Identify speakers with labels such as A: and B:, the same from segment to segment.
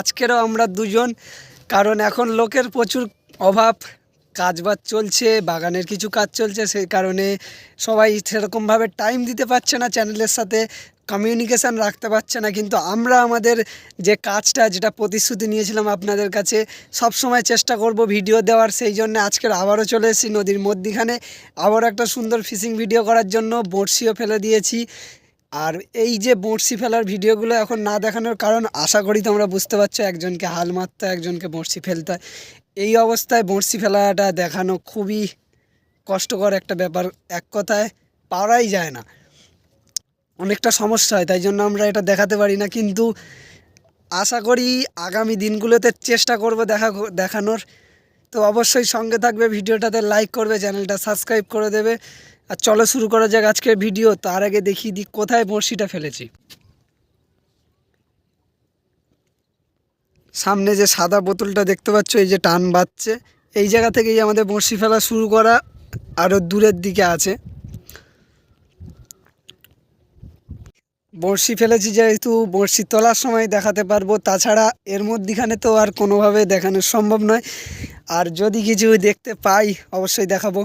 A: আজকেরও আমরা দুজন, কারণ এখন লোকের প্রচুর অভাব কাজ বাজ চলছে, বাগানের কিছু কাজ চলছে, সেই কারণে সবাই সেরকমভাবে টাইম দিতে পারছে না চ্যানেলের সাথে কমিউনিকেশান রাখতে পারছে না, কিন্তু আমরা আমাদের যে কাজটা, যেটা প্রতিশ্রুতি নিয়েছিলাম আপনাদের কাছে সব সময় চেষ্টা করব ভিডিও দেওয়ার, সেই জন্য আজকের আবারও চলে এসেছি নদীর মধ্যিখানে। আবারও একটা সুন্দর ফিশিং ভিডিও করার জন্য, বড়শিও ফেলে দিয়েছি। আর এই যে বড়শি ফেলার ভিডিওগুলো এখন না দেখানোর কারণ, আশা করি তোমরা বুঝতে পারছ, একজনকে হাল মারতে, একজনকে বড়শি ফেলতে। এই অবস্থায় বড়শি ফেলাটা দেখানো খুবই কষ্টকর একটা ব্যাপার। এক কথায় পারাই যায় না। অনেকটা সমস্যা হয়, তাই জন্য আমরা এটা দেখাতে পারি না। কিন্তু আশা করি আগামী দিনগুলোতে চেষ্টা করব দেখা দেখানোর। তো অবশ্যই সঙ্গে থাকবে, ভিডিওটাতে লাইক করবে, চ্যানেলটা সাবস্ক্রাইব করে দেবে। আর চলো শুরু করা যাক আজকের ভিডিও। তার আগে দেখিয়ে দিই কোথায় বড়শিটা ফেলেছি। সামনে যে সাদা বোতলটা দেখতে পাচ্ছ, এই যে টান বাজছে। এই জায়গা থেকেই আমাদের বড়শি ফেলা শুরু করা আরও দূরের দিকে আছে। বড়শি ফেলেছি যেহেতু, বড়শি তোলার সময় দেখাতে পারব। তাছাড়া এর মধ্যেখানে তো আর কোনোভাবে দেখানো সম্ভব নয়। আর যদি কিছু দেখতে পাই, অবশ্যই দেখাবো।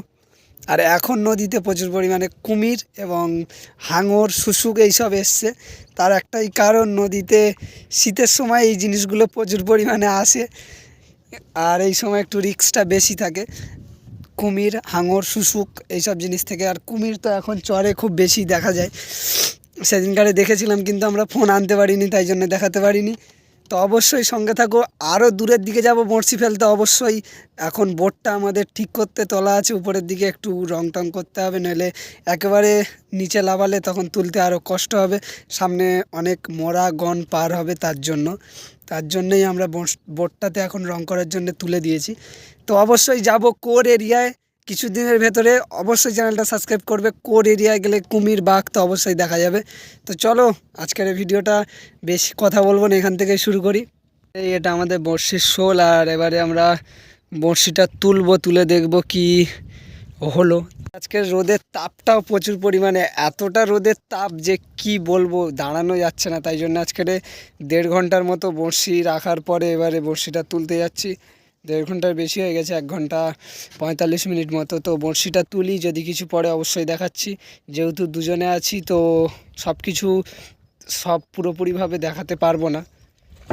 A: আর এখন নদীতে প্রচুর পরিমাণে কুমির এবং হাঙর, শুশুক এইসব এসছে। তার একটাই কারণ, নদীতে শীতের সময় এই জিনিসগুলো প্রচুর পরিমাণে আসে। আর এই সময় একটু রিক্সটা বেশি থাকে। কুমির, হাঙর, শুশুক এইসব জিনিস থেকে। আর কুমির তো এখন চরে খুব বেশি দেখা যায়। সেদিনকারে দেখেছিলাম, কিন্তু আমরা ফোন আনতে পারিনি, তাই জন্য দেখাতে পারিনি। তো অবশ্যই সঙ্গে থাকো। আরও দূরের দিকে যাব বড়শি ফেলতে অবশ্যই। এখন বোটটা আমাদের ঠিক করতে তোলা আছে, উপরের দিকে একটু রং টং করতে হবে, নইলে একেবারে নিচে লাভালে তখন তুলতে আরও কষ্ট হবে। সামনে অনেক মরা গন পার হবে তার জন্য। তার জন্যই আমরা বোটটাতে এখন রং করার জন্য তুলে দিয়েছি। তো অবশ্যই যাব কোর এরিয়ায়। কিছুদিনের ভেতরে অবশ্যই চ্যানেলটা সাবস্ক্রাইব করবে। কোর এরিয়ায় গেলে কুমির, বাঘ তো অবশ্যই দেখা যাবে। তো চলো, আজকের ভিডিওটা বেশি কথা বলব না, এখান থেকে শুরু করি। এই এটা আমাদের বড়শির শোল, আর এবারে আমরা বড়শিটা তুলবো, তুলে দেখব কি হলো। আজকের রোদের তাপটাও প্রচুর পরিমাণে, এতটা রোদের তাপ যে কি বলব, দাঁড়ানো যাচ্ছে না। তাই জন্য আজকের দেড় ঘণ্টার মতো বড়শি রাখার পরে এবারে বড়শিটা তুলতে যাচ্ছি। দেড় ঘণ্টার বেশি হয়ে গেছে, এক ঘণ্টা পঁয়তাল্লিশ মিনিট মতো। তো বড়শিটা তুলি, যদি কিছু পরে অবশ্যই দেখাচ্ছি। যেহেতু দুজনে আছি, তো সব কিছু সব পুরোপুরিভাবে দেখাতে পারব না।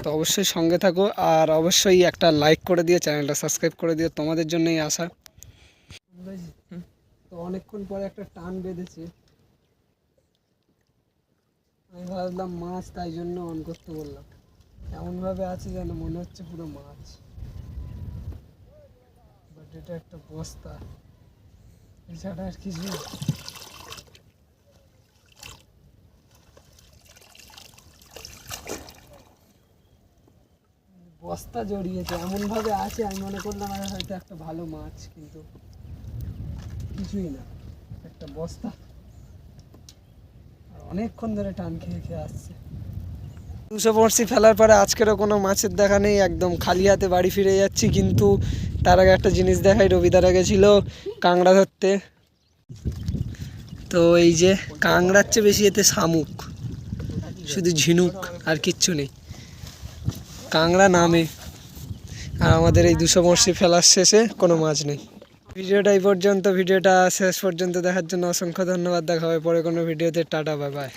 A: তো অবশ্যই সঙ্গে থাকো, আর অবশ্যই একটা লাইক করে দিও, চ্যানেলটা সাবস্ক্রাইব করে দিও, তোমাদের জন্যই আসা তো অনেকক্ষণ পরে একটা টান বেঁধেছে। আমি ভাবলাম মাছ তাই জন্য অন করতে বললাম। এমনভাবে আছে যেন মনে হচ্ছে পুরো মাছ। এটা একটা বস্তা। এছাড়া আর কিছু বস্তা জড়িয়েছে আছে, আমি মনে করলাম আর হয়তো একটা ভালো মাছ, কিন্তু কিছুই না। একটা বস্তা। অনেকক্ষণ ধরে টান খেয়ে খেয়ে আসছে। দুশো বড়শি ফেলার পরে আজকেরও কোনো মাছের দেখা নেই, একদম খালি হাতে বাড়ি ফিরে যাচ্ছি, কিন্তু তার আগে একটা জিনিস দেখাই রবিদারা গেছিল কাংড়া ধরতে। তো এই যে কাংড়ার চেয়ে বেশি এতে শামুক, শুধু ঝিনুক আর কিচ্ছু নেই। কাংড়া নামে, আর আমাদের এই দুশো বড়শি ফেলার শেষে কোনো মাছ নেই। ভিডিওটা এই পর্যন্ত, ভিডিওটা শেষ পর্যন্ত দেখার জন্য অসংখ্য ধন্যবাদ, দেখা হবে পরে কোনো ভিডিওতে, টাটা বাই বাই